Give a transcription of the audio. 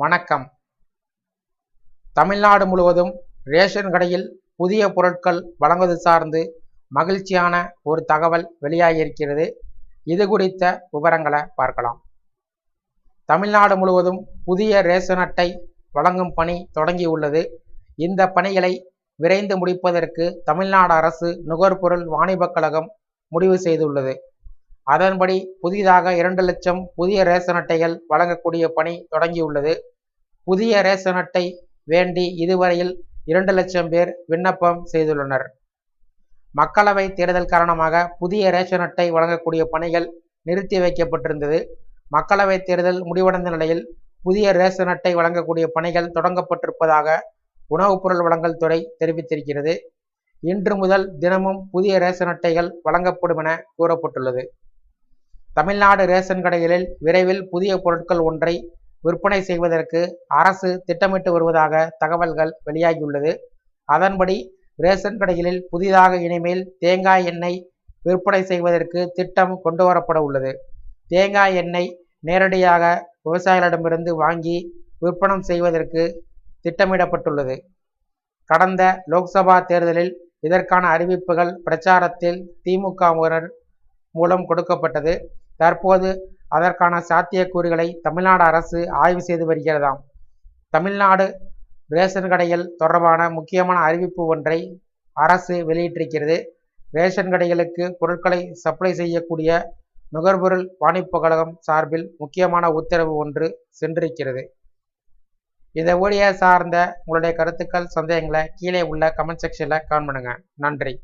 வணக்கம். தமிழ்நாடு முழுவதும் ரேஷன் கடையில் புதிய பொருட்கள் வழங்குவது சார்ந்து மகிழ்ச்சியான ஒரு தகவல் வெளியாகியிருக்கிறது. இது குறித்த விவரங்களை பார்க்கலாம். தமிழ்நாடு முழுவதும் புதிய ரேஷன் அட்டை வழங்கும் பணி தொடங்கியுள்ளது இந்த பணிகளை விரைந்து முடிப்பதற்கு தமிழ்நாடு அரசு நுகர்பொருள் வாணிபக் கழகம் முடிவு செய்துள்ளது. அதன்படி புதிதாக இரண்டு லட்சம் புதிய ரேஷன் அட்டைகள் வழங்கக்கூடிய பணி தொடங்கியுள்ளது. புதிய ரேஷன் அட்டை வேண்டி இதுவரையில் இரண்டு லட்சம் பேர் விண்ணப்பம் செய்துள்ளனர். மக்களவை தேர்தல் காரணமாக புதிய ரேஷன் அட்டை வழங்கக்கூடிய பணிகள் நிறுத்தி வைக்கப்பட்டிருந்தது. மக்களவை தேர்தல் முடிவடைந்த நிலையில் புதிய ரேஷன் அட்டை வழங்கக்கூடிய பணிகள் தொடங்கப்பட்டிருப்பதாக உணவுப் பொருள் வழங்கல் துறை தெரிவித்திருக்கிறது. இன்று முதல் தினமும் புதிய ரேஷன் அட்டைகள் வழங்கப்படும் என கூறப்பட்டுள்ளது. தமிழ்நாடு ரேஷன் கடைகளில் விரைவில் புதிய பொருட்கள் ஒன்றை விற்பனை செய்வதற்கு அரசு திட்டமிட்டு வருவதாக தகவல்கள் வெளியாகியுள்ளது. அதன்படி ரேஷன் கடைகளில் புதிதாக இனிமேல் தேங்காய் எண்ணெய் விற்பனை செய்வதற்கு திட்டம் கொண்டு வரப்பட உள்ளது. தேங்காய் எண்ணெய் நேரடியாக விவசாயிகளிடமிருந்து வாங்கி விற்பனம் செய்வதற்கு திட்டமிடப்பட்டுள்ளது. கடந்த லோக்சபா தேர்தலில் இதற்கான அறிவிப்புகள் பிரச்சாரத்தில் திமுகவினர் மூலம் கொடுக்கப்பட்டது. தற்போது அதற்கான சாத்தியக்கூறுகளை தமிழ்நாடு அரசு ஆய்வு செய்து வருகிறதாம். தமிழ்நாடு ரேஷன் கடைகள் தொடர்பான முக்கியமான அறிவிப்பு ஒன்றை அரசு வெளியிட்டிருக்கிறது. ரேஷன் கடைகளுக்கு பொருட்களை சப்ளை செய்யக்கூடிய நுகர்பொருள் வாணிபக் சார்பில் முக்கியமான உத்தரவு ஒன்று சென்றிருக்கிறது. இந்த ஊழிய சார்ந்த உங்களுடைய கருத்துக்கள் சந்தேகங்களை கீழே உள்ள கமெண்ட் செக்ஷனில் கமெண்ட் பண்ணுங்கள் நன்றி.